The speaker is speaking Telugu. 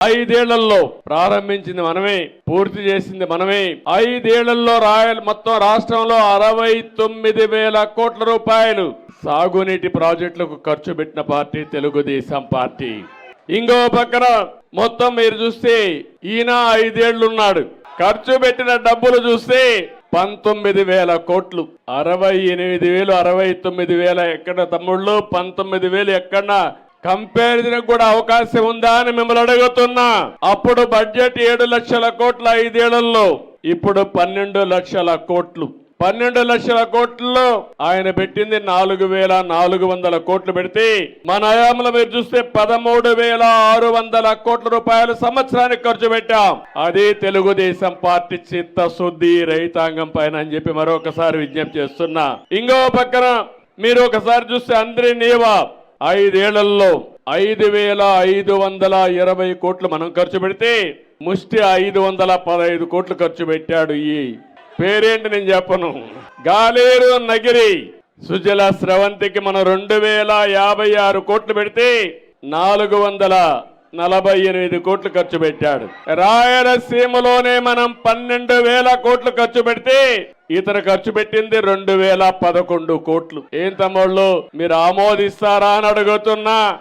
ఐదేళ్ళలో ప్రారంభించింది మనమే పూర్తి చేసింది మనమే. ఐదేళ్ళలో రాయల్ మొత్తం రాష్ట్రంలో అరవై తొమ్మిది వేల కోట్ల రూపాయలు సాగునీటి ప్రాజెక్టులకు ఖర్చు పెట్టిన పార్టీ తెలుగుదేశం పార్టీ. ఇంకో పక్కన మొత్తం మీరు చూస్తే ఈయన ఐదేళ్ళున్నాడు. ఖర్చు పెట్టిన డబ్బులు చూస్తే పంతొమ్మిది వేల కోట్లు. అరవై ఎనిమిది వేలు అరవై తొమ్మిది వేల ఎక్కడ తమ్ముళ్ళు పంతొమ్మిది వేలు ఎక్కడ కంపారిజన్ కూడా అవకాశం ఉందా అని మిమ్మల్ని అడుగుతున్నా. అప్పుడు బడ్జెట్ ఏడు లక్షల కోట్ల ఐదేళ్ళలో ఇప్పుడు పన్నెండు లక్షల కోట్లు. పన్నెండు లక్షల కోట్లలో ఆయన పెట్టింది నాలుగు వేల నాలుగు వందల కోట్లు పెడితే మన హయాంలో మీరు చూస్తే పదమూడు వేల ఆరు వందల కోట్ల రూపాయలు సంవత్సరానికి ఖర్చు పెట్టాం. అది తెలుగుదేశం పార్టీ చిత్తశుద్ధి రైతాంగం పైన అని చెప్పి మరొకసారి విజ్ఞప్తి చేస్తున్నా. ఇంకో పక్కన మీరు ఒకసారి చూస్తే అందరి నేవా ఐదేళ్ళలో ఐదు వేల ఐదు వందల ఇరవై కోట్లు మనం ఖర్చు పెడితే ముష్టి ఐదు వందల పదహైదు కోట్లు ఖర్చు పెట్టాడు ఈ పేరేంటి నేను చెప్పను? గాలేరు నగిరి. సుజల స్రవంతికి మనం రెండు వేల యాభై ఆరు కోట్లు పెడితే నాలుగు వందల నలభై ఎనిమిది కోట్లు ఖర్చు పెట్టాడు. రాయలసీమలోనే మనం పన్నెండు వేల కోట్లు ఖర్చు పెడితే ఇతర ఖర్చు పెట్టింది రెండు వేల పదకొండు కోట్లు. ఏం తమ్ముళ్ళు మీరు ఆమోదిస్తారా అని అడుగుతున్నా.